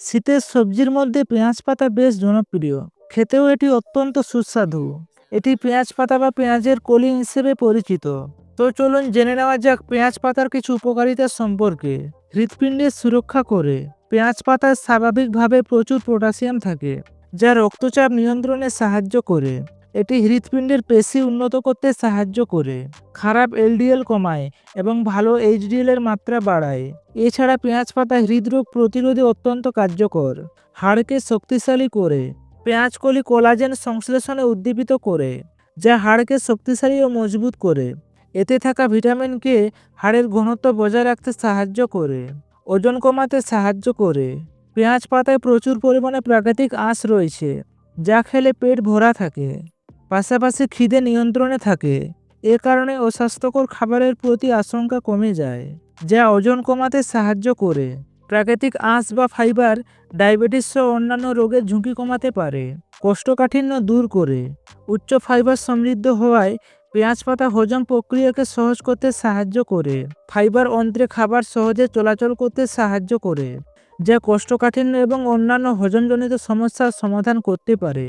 শীতের সবজির মধ্যে পেঁয়াজ পাতা বেশ জনপ্রিয়। খেতেও এটি অত্যন্ত সুস্বাদু। এটি পেঁয়াজ পাতা বা পেঁয়াজের কলি হিসেবে পরিচিত। তো চলুন জেনে নেওয়া যাক পেঁয়াজ পাতার কিছু উপকারিতা সম্পর্কে। হৃৎপিণ্ডের সুরক্ষা করে। পেঁয়াজ পাতায় স্বাভাবিকভাবে প্রচুর পটাশিয়াম থাকে, যা রক্তচাপ নিয়ন্ত্রণে সাহায্য করে। এটি হৃৎপিণ্ডের পেশি উন্নত করতে সাহায্য করে, খারাপ এলডিএল কমায় এবং ভালো এইচডিএল এর মাত্রা বাড়ায়। এছাড়া পেঁয়াজ পাতা হৃদরোগ প্রতিরোধে অত্যন্ত কার্যকর, হাড়কে শক্তিশালী করে, পেঁয়াজ কলি কোলাজেন সংশ্লেষণে উদ্দীপিত করে, যা হাড়কে শক্তিশালী ও মজবুত করে। এতে থাকা ভিটামিন কে হাড়ের ঘনত্ব বজায় রাখতে সাহায্য করে, ওজন কমাতে সাহায্য করে। পেঁয়াজ পাতায় প্রচুর পরিমাণে প্রাকৃতিক আঁশ রয়েছে, যা খেলে পেট ভরা থাকে। পাশাপাশি খিদে নিয়ন্ত্রণে থাকে। এ কারণে অস্বাস্থ্যকর খাবারের প্রতি আশঙ্কা কমে যায়, যা ওজন কমাতে সাহায্য করে। প্রাকৃতিক আঁশ বা ফাইবার ডায়াবেটিস সহ অন্যান্য রোগের ঝুঁকি কমাতে পারে, কোষ্ঠকাঠিন্য দূর করে। উচ্চ ফাইবার সমৃদ্ধ হওয়ায় পেঁয়াজ পাতা হজম প্রক্রিয়াকে সহজ করতে সাহায্য করে। ফাইবার অন্ত্রে খাবার সহজে চলাচল করতে সাহায্য করে, যা কোষ্ঠকাঠিন্য এবং অন্যান্য হজমজনিত সমস্যার সমাধান করতে পারে।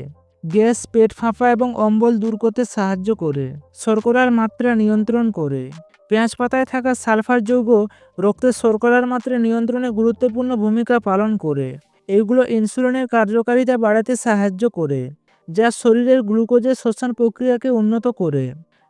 গ্যাস, পেট ফাঁপা এবং অম্বল দূর করতে সাহায্য করে। শর্করার মাত্রা নিয়ন্ত্রণ করে। পেঁয়াজ পাতায় থাকা সালফার যৌগ রক্তের শর্করার মাত্রা নিয়ন্ত্রণে গুরুত্বপূর্ণ ভূমিকা পালন করে। এগুলো ইনসুলিনের কার্যকারিতা বাড়াতে সাহায্য করে, যা শরীরের গ্লুকোজের শোষণ প্রক্রিয়াকে উন্নত করে,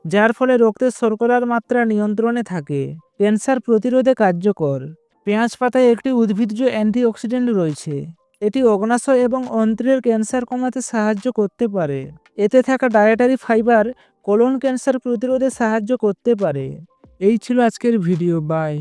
যার ফলে রক্তের শর্করার মাত্রা নিয়ন্ত্রণে থাকে। ক্যান্সার প্রতিরোধে কার্যকর। পেঁয়াজ পাতায় একটি উদ্ভিজ্জ অ্যান্টিঅক্সিডেন্ট রয়েছে। এটি অগ্নাশয় এবং অন্ত্রের ক্যান্সার কমাতে সাহায্য করতে পারে। এতে থাকা ডায়েটারি ফাইবার কোলন ক্যান্সার প্রতিরোধে সাহায্য করতে পারে। এই ছিল আজকের ভিডিও বাই